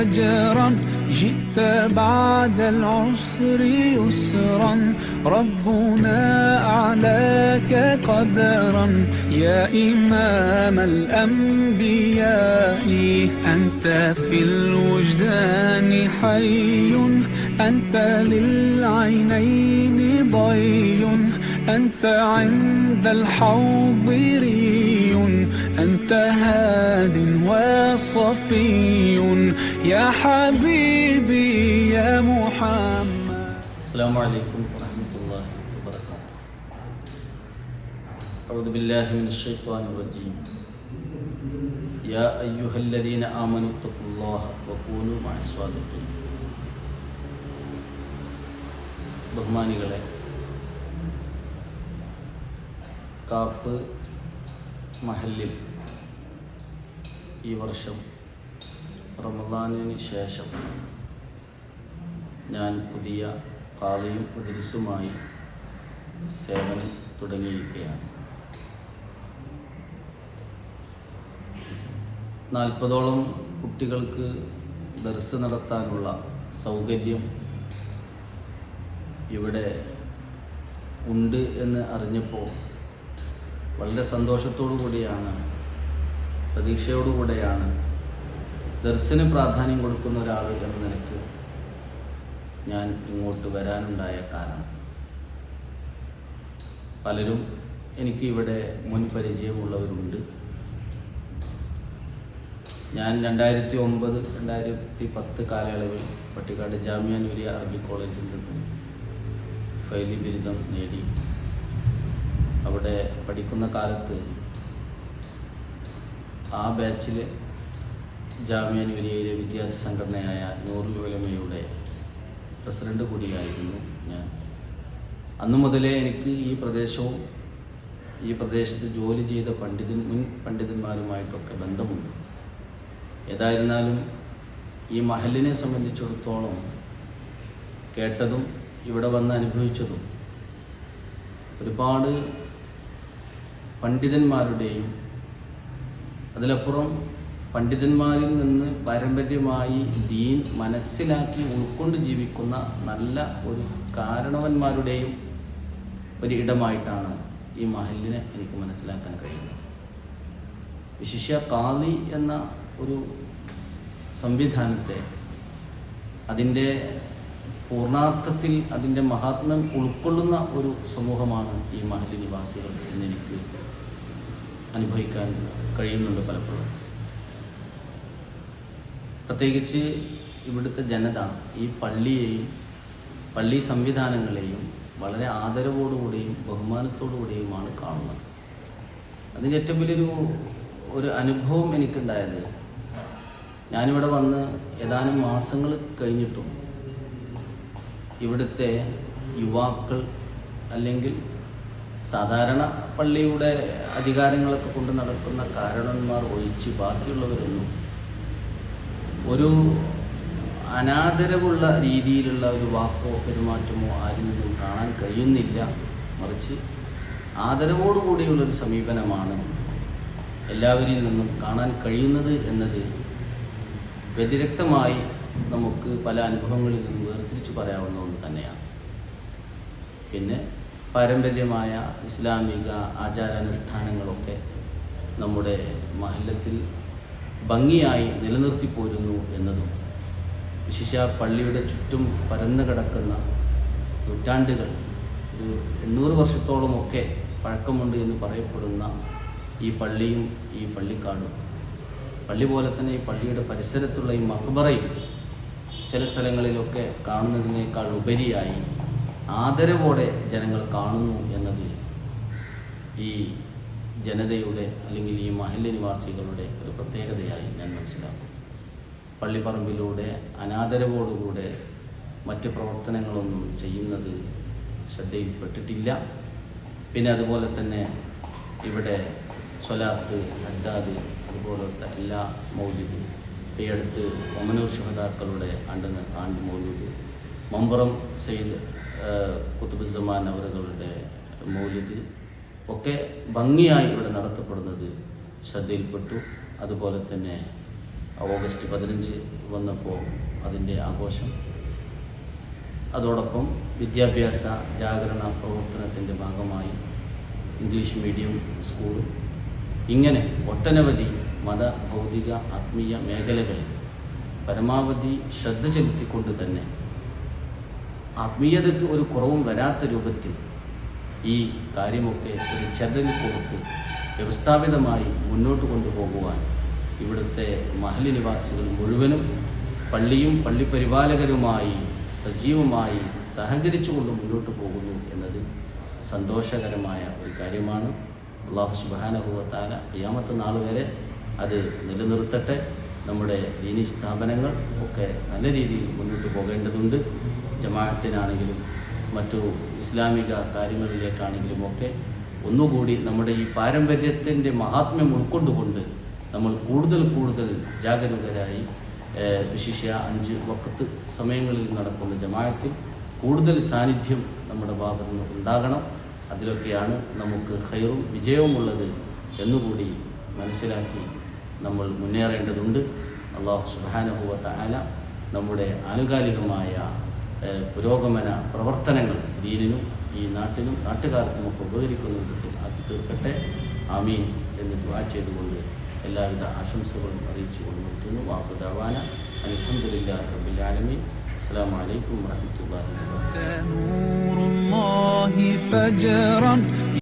فجرا جئت بعد العسر يسرا. ربنا أعلاك قدرا. يا إمام الأنبياء أنت في الوجدان حي. أنت للعينين ضي. أنت عند الحوض ري. أنت هاد وصفي يا حبيبي يا محمد السلام عليكم ورحمة الله وبركاته أعوذ بالله من الشيطان الرجيم يا أيها الذين آمنوا اتقوا الله وكونوا مع الصادقين ബഹുമാനികളെ കാപ്പ് മഹല്ലിൽ ഈ വർഷം റമദാനിന് ശേഷം ഞാൻ പുതിയ കാളിയും ഉദിരിസുമായി സേവനം തുടങ്ങിയിരിക്കുകയാണ്. നാൽപ്പതോളം കുട്ടികൾക്ക് ദർസ് നടത്താനുള്ള സൗകര്യം ഇവിടെ ഉണ്ട് എന്ന് അറിഞ്ഞപ്പോൾ വളരെ സന്തോഷത്തോടു കൂടിയാണ് പ്രതീക്ഷയോടു ദർശന പ്രാധാന്യം കൊടുക്കുന്ന ഒരാൾ എന്ന നിലയ്ക്ക് ഞാൻ ഇങ്ങോട്ട് വരാനുണ്ടായ കാരണം. പലരും എനിക്ക് ഇവിടെ മുൻ പരിചയമുള്ളവരുണ്ട്. ഞാൻ രണ്ടായിരത്തി ഒമ്പത് രണ്ടായിരത്തി പത്ത് കാലയളവിൽ പട്ടിക്കാട് ജാമ്യ നൂരിയ അറബി കോളേജിൽ നിന്ന് ഫൈലി ബിരുദം നേടി. അവിടെ പഠിക്കുന്ന കാലത്ത് ആ ബാച്ചിൽ ജാമ്യ നൂരിയയിലെ വിദ്യാർത്ഥി സംഘടനയായ നൂറുൽ ഉലമയുടെ പ്രസിഡന്റ് കൂടിയായിരുന്നു ഞാൻ. അന്നു മുതലേ എനിക്ക് ഈ പ്രദേശവും ഈ പ്രദേശത്ത് ജോലി ചെയ്ത പണ്ഡിതൻ മുൻ പണ്ഡിതന്മാരുമായിട്ടൊക്കെ ബന്ധമുണ്ട്. ഏതായിരുന്നാലും ഈ മഹലിനെ സംബന്ധിച്ചിടത്തോളം കേട്ടതും ഇവിടെ വന്ന് അനുഭവിച്ചതും ഒരുപാട് പണ്ഡിതന്മാരുടെയും അതിലപ്പുറം പണ്ഡിതന്മാരിൽ നിന്ന് പാരമ്പര്യമായി ദീൻ മനസ്സിലാക്കി ഉൾക്കൊണ്ട് ജീവിക്കുന്ന നല്ല ഒരു കാരണവന്മാരുടെയും ഒരു ഇടമായിട്ടാണ് ഈ മഹലിനെ എനിക്ക് മനസ്സിലാക്കാൻ കഴിയുന്നത്. വിശിഷ്യ കാളി എന്ന ഒരു സംവിധാനത്തെ അതിന്റെ പൂർണാർത്ഥത്തിൽ അതിന്റെ മഹാത്മ്യം ഉൾക്കൊള്ളുന്ന ഒരു സമൂഹമാണ് ഈ മഹലി നിവാസികൾ എന്നെനിക്ക് അനുഭവിക്കാൻ കഴിയുന്നുണ്ട് പലപ്പോഴും. പ്രത്യേകിച്ച് ഇവിടുത്തെ ജനത ഈ പള്ളിയെയും പള്ളി സംവിധാനങ്ങളെയും വളരെ ആദരവോടുകൂടിയും ബഹുമാനത്തോടുകൂടിയുമാണ് കാണുന്നത്. അതിന്റെ ഏറ്റവും വലിയൊരു ഒരു അനുഭവം എനിക്കുണ്ടായത് ഞാനിവിടെ വന്ന് ഏതാനും മാസങ്ങൾ കഴിഞ്ഞിട്ടും ഇവിടുത്തെ യുവാക്കൾ അല്ലെങ്കിൽ സാധാരണ പള്ളിയുടെ അധികാരങ്ങളൊക്കെ കൊണ്ട് നടക്കുന്ന കാരണന്മാർ ഒഴിച്ച് ബാക്കിയുള്ളവരൊന്നും ഒരു അനാദരവുള്ള രീതിയിലുള്ള ഒരു വാക്കോ പെരുമാറ്റമോ ആരിൽ നിന്നും കാണാൻ കഴിയുന്നില്ല. മറിച്ച് ആദരവോടുകൂടിയുള്ളൊരു സമീപനമാണ് എല്ലാവരിൽ നിന്നും കാണാൻ കഴിയുന്നത് എന്നത് വ്യതിരക്തമായി നമുക്ക് പല അനുഭവങ്ങളിൽ നിന്നും വേർതിരിച്ച് പറയാവുന്ന ഒന്ന് തന്നെയാണ്. പിന്നെ പാരമ്പര്യമായ ഇസ്ലാമിക ആചാരാനുഷ്ഠാനങ്ങളൊക്കെ നമ്മുടെ മഹല്ലത്തിൽ ഭംഗിയായി നിലനിർത്തി പോരുന്നു എന്നതും വിശിഷ പള്ളിയുടെ ചുറ്റും പരന്നു കിടക്കുന്ന നൂറ്റാണ്ടുകൾ ഒരു എണ്ണൂറ് വർഷത്തോളമൊക്കെ പഴക്കമുണ്ട് എന്ന് പറയപ്പെടുന്ന ഈ പള്ളിയും ഈ പള്ളിക്കാടും. പള്ളി പോലെ തന്നെ ഈ പള്ളിയുടെ പരിസരത്തുള്ള ഈ മക്ബറയും ചില സ്ഥലങ്ങളിലൊക്കെ കാണുന്നതിനേക്കാൾ ഉപരിയായി ആദരവോടെ ജനങ്ങൾ കാണുന്നു എന്നത് ഈ ജനതയുടെ അല്ലെങ്കിൽ ഈ മഹല്ല് നിവാസികളുടെ ഒരു പ്രത്യേകതയായി ഞാൻ മനസ്സിലാക്കും പള്ളിപ്പറമ്പിലൂടെ അനാദരവോടുകൂടെ മറ്റ് പ്രവർത്തനങ്ങളൊന്നും ചെയ്യുന്നത് ശ്രദ്ധയിൽപ്പെട്ടിട്ടില്ല. പിന്നെ അതുപോലെ തന്നെ ഇവിടെ സ്വലാത്ത് ഹദ്ദാദ് അതുപോലത്തെ എല്ലാ മൗലിദും ഈ അടുത്ത് ഒമനൂർ ശുഹദാക്കളുടെ അണ്ടെന്ന് ആണ്ട് മൗലിദ് മമ്പുറം സെയ്ദ് കുത്തുബുസമാൻ അവരുടെ മൂല്യത്തിൽ ഒക്കെ ഭംഗിയായി ഇവിടെ നടത്തപ്പെടുന്നത് ശ്രദ്ധയിൽപ്പെട്ടു. അതുപോലെ തന്നെ ഓഗസ്റ്റ് പതിനഞ്ച് വന്നപ്പോൾ അതിന്റെ ആഘോഷം. അതോടൊപ്പം വിദ്യാഭ്യാസ ജാഗരണ പ്രവർത്തനത്തിന്റെ ഭാഗമായി ഇംഗ്ലീഷ് മീഡിയം സ്കൂളും. ഇങ്ങനെ ഒട്ടനവധി മത ഭൗതിക ആത്മീയ മേഖലകളിൽ പരമാവധി ശ്രദ്ധ ചെലുത്തിക്കൊണ്ട് തന്നെ ആത്മീയതയ്ക്ക് ഒരു കുറവും വരാത്ത രൂപത്തിൽ ഈ കാര്യമൊക്കെ ഒരു ചരലിൽ കൊടുത്ത് വ്യവസ്ഥാപിതമായി മുന്നോട്ട് കൊണ്ടുപോകുവാൻ ഇവിടുത്തെ മഹലി നിവാസികൾ മുഴുവനും പള്ളിയും പള്ളി പരിപാലകരുമായി സജീവമായി സഹകരിച്ചുകൊണ്ട് മുന്നോട്ട് പോകുന്നു എന്നത് സന്തോഷകരമായ ഒരു കാര്യമാണ്. അള്ളാഹു സുബാനഹുവത്താല അയ്യാമത്തെ നാൾ വരെ അത് നിലനിർത്തട്ടെ. നമ്മുടെ ദീനി സ്ഥാപനങ്ങൾ ഒക്കെ നല്ല രീതിയിൽ മുന്നോട്ട് പോകേണ്ടതുണ്ട്. ജമാഅത്തിനാണെങ്കിലും മറ്റു ഇസ്ലാമിക കാര്യങ്ങളിലേക്കാണെങ്കിലും ഒക്കെ ഒന്നുകൂടി നമ്മുടെ ഈ പാരമ്പര്യത്തിന്റെ മഹാത്മ്യം ഉൾക്കൊണ്ടുകൊണ്ട് നമ്മൾ കൂടുതൽ കൂടുതൽ ജാഗരൂകരായി വിശിഷ്യ അഞ്ച് വക്കത്ത് സമയങ്ങളിൽ നടക്കുന്ന ജമാഅത്തിൽ കൂടുതൽ സാന്നിധ്യം നമ്മുടെ ഭാഗത്തു നിന്ന് ഉണ്ടാകണം. അതിലൊക്കെയാണ് നമുക്ക് ഹൈറും വിജയവുമുള്ളത് എന്നുകൂടി മനസ്സിലാക്കി നമ്മൾ മുന്നേറേണ്ടതുണ്ട്. അള്ളാഹു സുബാനുഭവത്ത ആല നമ്മുടെ ആനുകാലികമായ പുരോഗമന പ്രവർത്തനങ്ങൾ ദീനിനും ഈ നാട്ടിനും നാട്ടുകാർക്കുമൊക്കെ ഉപകരിക്കുന്ന വിധത്തിൽ ആക്കി തീർക്കട്ടെ ആമീൻ എന്ന് ദുആ ചെയ്തുകൊണ്ട് എല്ലാവിധ ആശംസകളും അറിയിച്ചുകൊണ്ട് നിർത്തുന്നു വാഹുദാവാന അലഹമുല്ലാ റബിലാലമീൻ അസ്സാം വലൈക്കും വാഹമത്തല്ലാ വാ نور الله فجرا